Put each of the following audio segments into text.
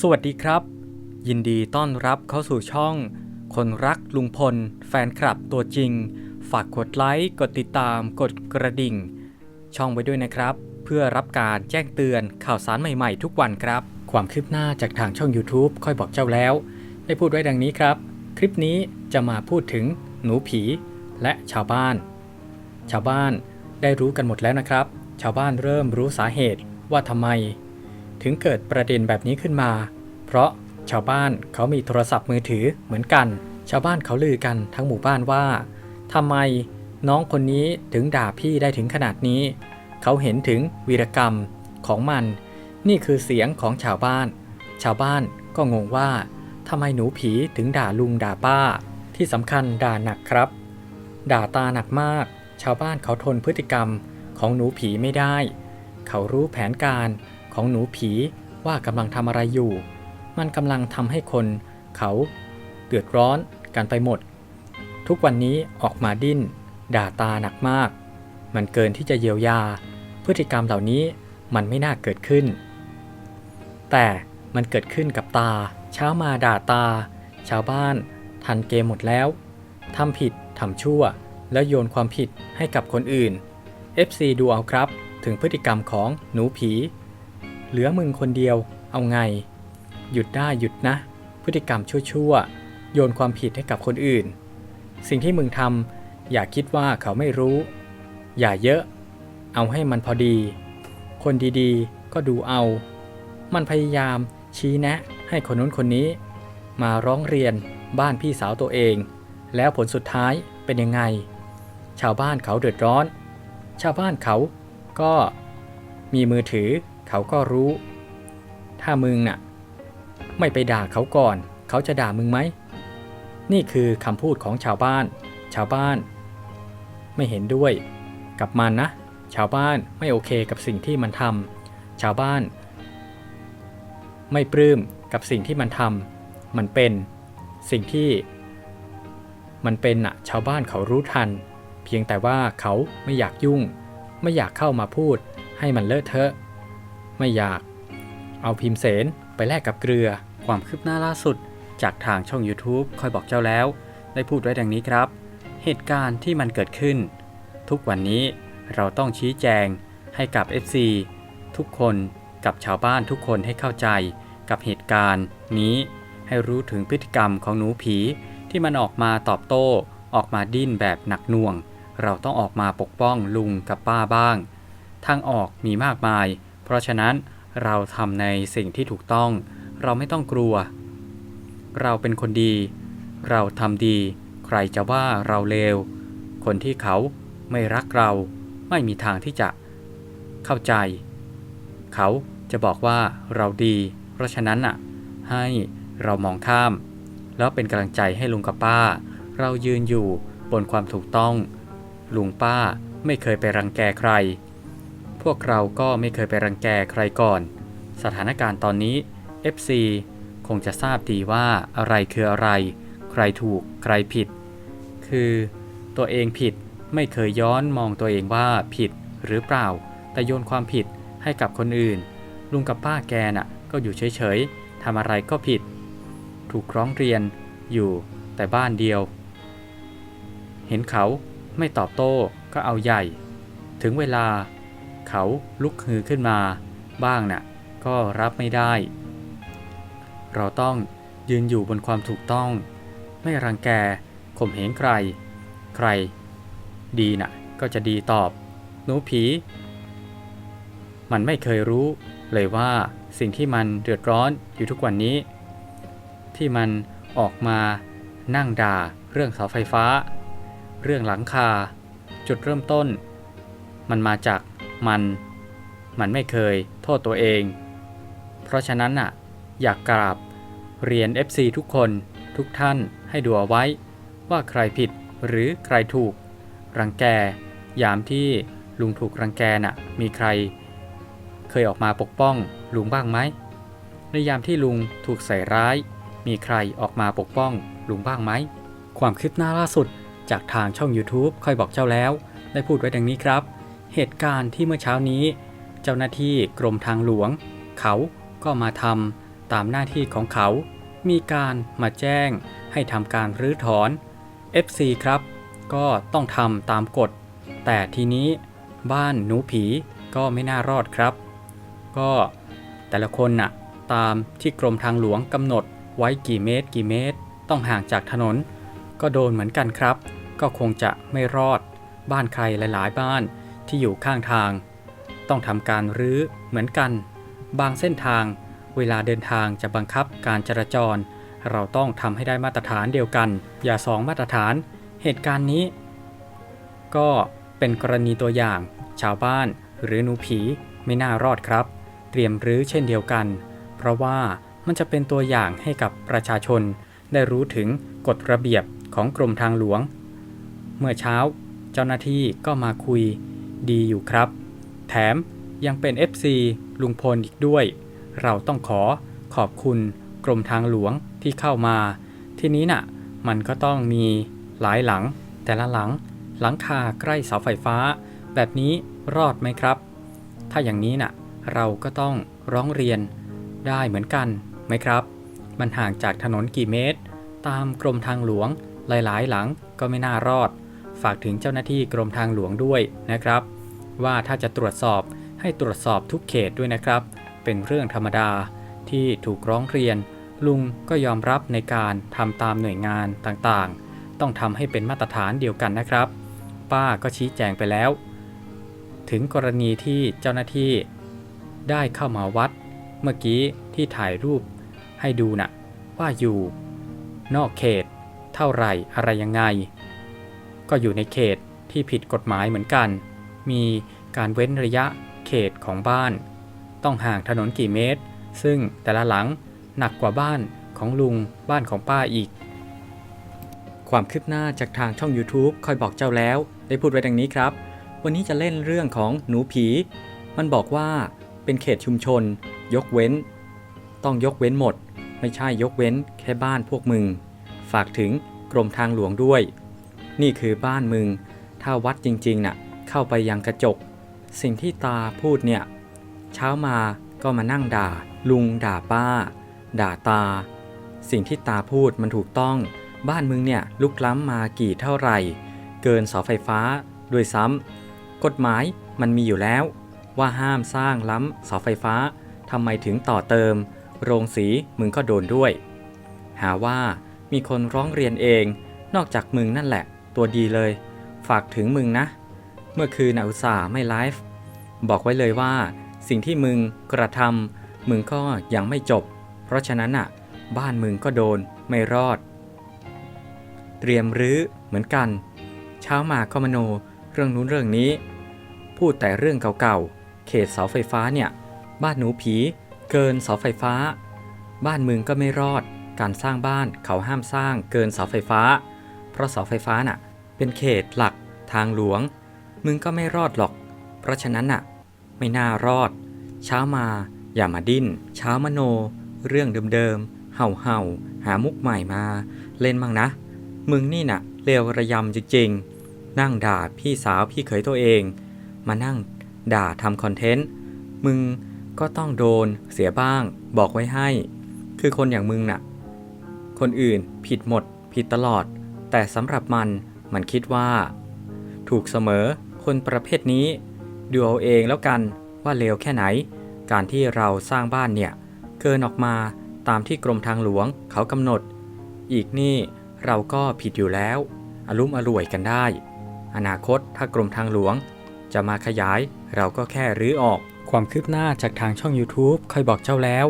สวัสดีครับ ยินดีต้อนรับเข้าสู่ช่อง คนรักลุงพล แฟนคลับตัวจริง ฝากกดไลค์ กดติดตาม กดกระดิ่ง ช่องไว้ด้วยนะครับ เพื่อรับการแจ้งเตือนข่าวสารใหม่ๆ ทุกวันครับ ความคืบหน้าจากทางช่อง YouTube ค่อยบอกเจ้าแล้ว ได้พูดไว้ดังนี้ครับ คลิปนี้จะมาพูดถึงหนูผีและชาวบ้าน ชาวบ้านได้รู้กันหมดแล้วนะครับ ชาวบ้านเริ่มรู้สาเหตุว่าทำไม ถึงเกิดประเด็นแบบนี้ขึ้นมา เพราะชาวบ้านเขามีโทรศัพท์มือถือเหมือนกัน ชาวบ้านเขาลือกันทั้งหมู่บ้านว่าทำไมน้องคนนี้ถึงด่าพี่ได้ถึงขนาดนี้ เขาเห็นถึงวีรกรรมของมัน นี่คือเสียงของชาวบ้าน ชาวบ้านก็งงว่าทำไมหนูผีถึงด่าลุงด่าป้า ที่สำคัญด่าหนักครับ ด่าตาหนักมาก ชาวบ้านเขาทนพฤติกรรมของหนูผีไม่ได้ เขารู้แผนการ ของหนูผีว่ากำลังทำอะไรอยู่ มันกำลังทำให้คนเขาเดือดร้อนกันไปหมด ทุกวันนี้ออกมาดิ้น ด่าตาหนักมาก มันเกินที่จะเยียวยา พฤติกรรมเหล่านี้มันไม่น่าเกิดขึ้น แต่มันเกิดขึ้นกับตา เช้ามาด่าตา ชาวบ้าน ทันเกมหมดแล้วทำผิดทำชั่ว แล้วโยนความผิดให้กับคนอื่น FC ดูเอาครับ ถึงพฤติกรรมของหนูผี เหลือมึงคนเดียว เอาไง หยุดได้หยุดนะ พฤติกรรมชั่วๆ โยนความผิดให้กับคนอื่น สิ่งที่มึงทำอย่าคิดว่าเขาไม่รู้ อย่าเยอะ เอาให้มันพอดี คนดีๆ ก็ดูเอา มันพยายามชี้แนะให้คนนู้นคนนี้ มาร้องเรียนบ้านพี่สาวตัวเอง แล้วผลสุดท้ายเป็นยังไง ชาวบ้านเขาเดือดร้อน ชาวบ้านเขาก็มีมือถือ เขาก็รู้ ถ้ามึงน่ะ ไม่ไปด่าเขาก่อน เขาจะด่ามึงไหม นี่คือคำพูดของชาวบ้าน ชาวบ้าน ไม่เห็นด้วย กับมันนะ ชาวบ้านไม่โอเคกับสิ่งที่มันทำชาวบ้าน ไม่ปลื้มกับสิ่งที่มันทำมันเป็นสิ่งที่ มันเป็นน่ะ ชาวบ้านเขารู้ทัน เพียงแต่ว่าเขาไม่อยากยุ่ง ไม่อยากเข้ามาพูดให้มันเลอะเทอะ ไม่อยาก เอาพิมพ์เสนไปแลกกับเกลือ ความคืบหน้าล่าสุด จากทางช่อง YouTube คอยบอกเจ้าแล้ว ได้พูดไว้ดังนี้ครับ เหตุการณ์ที่มันเกิดขึ้น ทุกวันนี้เราต้องชี้แจงให้กับ FC ทุกคนกับชาวบ้านทุกคนให้เข้าใจกับเหตุการณ์ นี้ ให้รู้ถึงพฤติกรรมของหนูผีที่มันออกมาตอบโต้ ออกมาดิ้นแบบหนักหน่วง เราต้องออกมาปกป้องลุงกับป้าบ้าง ทางออกมีมากมาย เพราะฉะนั้นเราทำในสิ่งที่ถูกต้อง เราไม่ต้องกลัว เราเป็นคนดี เราทำดี ใครจะว่าเราเลว คนที่เขาไม่รักเราไม่มีทางที่จะเข้าใจ เขาจะบอกว่าเราดี เพราะฉะนั้นน่ะ ให้เรามองข้าม แล้วเป็นกำลังใจให้ลุงกับป้า เรายืนอยู่บนความถูกต้อง ลุงป้าไม่เคยไปรังแกใคร วกเราก็ไม่เคยไปรังแกใครก่อน สถานการณ์ตอนนี้ FC คงจะทราบดีว่าอะไรคืออะไร ใครถูกใครผิด คือตัวเองผิดไม่เคยย้อนมองตัวเองว่าผิดหรือเปล่า แต่โยนความผิดให้กับคนอื่น ลุงกับป้าแกน่ะ ก็อยู่เฉยๆทำอะไรก็ผิด ถูกร้องเรียนอยู่แต่บ้านเดียว เห็นเขาไม่ตอบโต้ก็เอาใหญ่ ถึงเวลา เขาลุกฮือขึ้นมาบ้างน่ะก็รับไม่ได้ เราต้องยืนอยู่บนความถูกต้อง ไม่รังแกข่มเหงใคร ใคร ดีน่ะก็จะดีตอบ หนูผี มันไม่เคยรู้เลยว่าสิ่งที่มันเดือดร้อนอยู่ทุกวันนี้ ที่มันออกมานั่งด่าเรื่องเสาไฟฟ้า เรื่องหลังคา จุดเริ่มต้น มันมาจาก มัน มันไม่เคยโทษตัวเอง เพราะฉะนั้นน่ะอยากกราบเรียน FC ทุกคนทุกท่านให้ดูเอาไว้ ว่าใครผิดหรือใครถูก รังแก ยามที่ลุงถูกรังแกน่ะ มีใคร เคยออกมาปกป้องลุงบ้างไหมในยามที่ลุงถูกใส่ร้าย มีใครออกมาปกป้องลุงบ้างไหม ความคืบหน้าล่าสุดจากทางช่อง YouTube ค่อยบอกเจ้าแล้ว ได้พูดไว้ดังนี้ครับ เหตุการณ์ที่เมื่อเช้านี้ เจ้าหน้าที่กรมทางหลวง เขาก็มาทำตามหน้าที่ของเขา มีการมาแจ้งให้ทำการรื้อถอน FC ครับ ก็ต้องทำตามกฎ แต่ทีนี้บ้านหนูผีก็ไม่น่ารอดครับ ก็แต่ละคนน่ะตามที่กรมทางหลวงกำหนดไว้กี่เมตร กี่เมตร ต้องห่างจากถนน ก็โดนเหมือนกันครับ ก็คงจะไม่รอด บ้านใครหลาย ๆ บ้าน ที่อยู่ข้างทาง ต้องทำการรื้อเหมือนกัน บางเส้นทาง เวลาเดินทางจะบังคับการจราจร เราต้องทำให้ได้มาตรฐานเดียวกัน อย่าสองมาตรฐาน เหตุการณ์นี้ ก็เป็นกรณีตัวอย่าง ชาวบ้านหรือหนูผีไม่น่ารอดครับ เตรียมรื้อเช่นเดียวกัน เพราะว่ามันจะเป็นตัวอย่างให้กับประชาชน ได้รู้ถึงกฎระเบียบของกรมทางหลวง เมื่อเช้า เจ้าหน้าที่ก็มาคุย ดีอยู่ครับ แถมยังเป็น FC ลุงพลอีกด้วย เราต้องขอขอบคุณกรมทางหลวงที่เข้ามา ทีนี้น่ะ มันก็ต้องมีหลายหลัง แต่ละหลัง หลังคาใกล้เสาไฟฟ้า แบบนี้รอดไหมครับ ถ้าอย่างนี้น่ะ เราก็ต้องร้องเรียนได้เหมือนกันไหมครับ มันห่างจากถนนกี่เมตร ตามกรมทางหลวงหลายๆ หลังก็ไม่น่ารอด ฝากถึงเจ้าหน้าที่กรมทางหลวงด้วยนะครับ ว่าถ้าจะตรวจสอบให้ตรวจสอบทุกเขตด้วยนะครับ เป็นเรื่องธรรมดาที่ถูกร้องเรียน ลุงก็ยอมรับในการทำตามหน่วยงานต่างๆ ต้องทำให้เป็นมาตรฐานเดียวกันนะครับ ป้าก็ชี้แจงไปแล้ว ถึงกรณีที่เจ้าหน้าที่ได้เข้ามาวัด เมื่อกี้ที่ถ่ายรูปให้ดูนะ่ะว่าอยู่ นอกเขต เท่าไหร่อะไรยังไง ก็อยู่ในเขตที่ผิดกฎหมายเหมือนกัน มีการเว้นระยะเขตของบ้าน ต้องห่างถนนกี่เมตร ซึ่งแต่ละหลังหนักกว่าบ้านของลุงบ้านของป้าอีก ความคืบหน้าจากทางช่อง YouTube คอยบอกเจ้าแล้ว ได้พูดไว้ดังนี้ครับ วันนี้จะเล่นเรื่องของหนูผี มันบอกว่าเป็นเขตชุมชน ยกเว้น ต้องยกเว้นหมด ไม่ใช่ยกเว้นแค่บ้านพวกมึง ฝากถึงกรมทางหลวงด้วย นี่คือบ้านมึง ถ้าวัดจริงๆน่ะเข้าไปยังกระจก สิ่งที่ตาพูดเนี่ย เช้ามาก็มานั่งด่า ลุงด่าป้า ด่าตา สิ่งที่ตาพูดมันถูกต้อง บ้านมึงเนี่ยลุกล้ำมากี่เท่าไหร่ เกินเสาไฟฟ้าด้วยซ้ำกฎหมายมันมีอยู่แล้ว ว่าห้ามสร้างล้ำเสาไฟฟ้าทำไมถึงต่อเติม โรงสีมึงก็โดนด้วย หาว่ามีคนร้องเรียนเอง นอกจากมึงนั่นแหละ ตัวดีเลย ฝากถึงมึงนะ เมื่อคืนอุตส่าห์ไม่ไลฟ์ บอกไว้เลยว่า สิ่งที่มึงกระทำมึงก็ยังไม่จบ เพราะฉะนั้นอะ บ้านมึงก็โดนไม่รอด เตรียมรื้อเหมือนกัน เช้ามาก็มโนเรื่องนู้นเรื่องนี้ พูดแต่เรื่องเก่าๆ เขตเสาไฟฟ้าเนี่ย บ้านหนูผีเกินเสาไฟฟ้า บ้านมึงก็ไม่รอด การสร้างบ้านเขาห้ามสร้างเกินเสาไฟฟ้า เพราะเสาไฟฟ้าน่ะ เป็นเขตหลักทางหลวง มึงก็ไม่รอดหรอก เพราะฉะนั้นน่ะไม่น่ารอด เช้ามาอย่ามาดิ้น เช้ามโน เรื่องเดิมๆ เห่าเห่าๆหามุกใหม่มา เล่นบ้างนะ มึงนี่น่ะเลวระยำจริงๆ นั่งด่าพี่สาวพี่เขยตัวเอง มานั่งด่าทำคอนเทนต์ มึงก็ต้องโดนเสียบ้าง บอกไว้ให้ คือคนอย่างมึงน่ะ คนอื่นผิดหมด ผิดตลอด แต่สำหรับมัน มันคิดว่า ถูกเสมอคนประเภทนี้ดูเอาเองแล้วกันว่าเลวแค่ไหน การที่เราสร้างบ้านเนี่ย เกินออกมาตามที่กรมทางหลวงเขากำหนด อีกนี่เราก็ผิดอยู่แล้วอารมอร่วยกันได้ อนาคตถ้ากรมทางหลวง จะมาขยายเราก็แค่รื้อออก ความคืบหน้าจากทางช่อง YouTube คอยบอกเจ้าแล้ว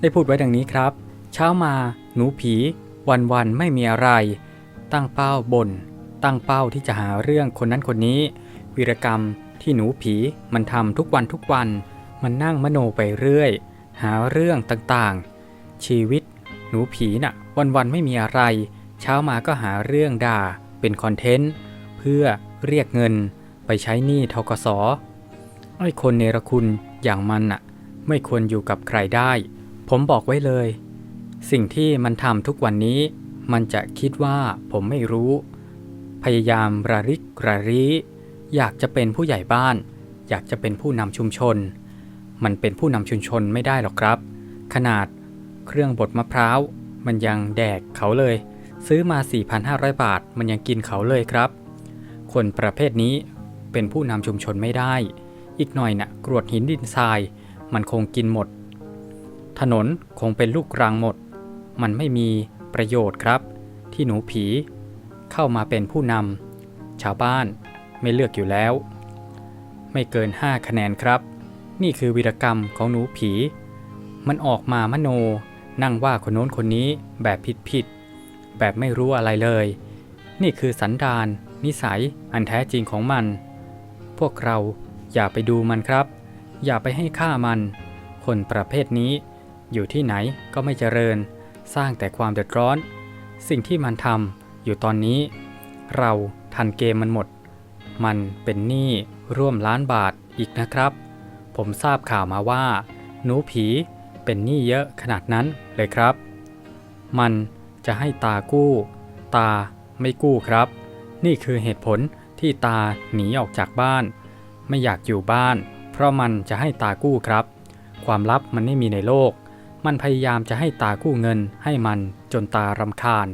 ได้พูดไว้ดังนี้ครับ เช้ามา หนูผี วันวันไม่มีอะไร ตั้งเป้าบน ตั้งเป้าที่จะหาเรื่องคนนั้นคนนี้ วีรกรรมที่หนูผีมันทำทุกวันทุกวัน มันนั่งมโนไปเรื่อย หาเรื่องต่างๆ ชีวิต หนูผีน่ะ วันๆไม่มีอะไร เช้ามาก็หาเรื่องด่าเป็นคอนเทนต์ เพื่อเรียกเงินไปใช้หนี้ทกสไอ้คนเนรคุณอย่างมันน่ะ ไม่ควรอยู่กับใครได้ ผมบอกไว้เลย สิ่งที่มันทำทุกวันนี้ มันจะคิดว่าผมไม่รู้ พยายามระริกระรี อยากจะเป็นผู้ใหญ่บ้าน อยากจะเป็นผู้นำชุมชน มันเป็นผู้นำชุมชนไม่ได้หรอกครับ ขนาดเครื่องบดมะพร้าว มันยังแดกเขาเลย ซื้อมา 4,500 บาท มันยังกินเขาเลยครับ คนประเภทนี้เป็นผู้นำชุมชนไม่ได้ อีกหน่อยนะ่ะกรวดหินดินทราย มันคงกินหมด ถนนคงเป็นลูกรังหมด มันไม่มีประโยชน์ครับ ที่หนูผี เข้ามาเป็นผู้นำชาวบ้านไม่เลือกอยู่แล้ว ไม่เกิน 5 คะแนนครับ นี่คือวีรกรรมของหนูผี มันออกมามโนนั่งว่าคนโน้นคนนี้แบบผิดผิดแบบไม่รู้อะไรเลย นี่คือสันดาน นิสัยอันแท้จริงของมัน พวกเราอย่าไปดูมันครับ อย่าไปให้ค่ามัน คนประเภทนี้ อยู่ที่ไหนก็ไม่เจริญ สร้างแต่ความเดือดร้อน สิ่งที่มันทำ อยู่ตอนนี้ เราทันเกมมันหมด มันเป็นหนี้ร่วมล้านบาทอีกนะครับ ผมทราบข่าวมาว่า หนูผีเป็นหนี้เยอะขนาดนั้นเลยครับ มันจะให้ตากู้ ตาไม่กู้ครับ นี่คือเหตุผลที่ตาหนีออกจากบ้าน ไม่อยากอยู่บ้าน เพราะมันจะให้ตากู้ครับ ความลับมันไม่มีในโลก มันพยายามจะให้ตากู้เงินให้มันจนตารำคาญ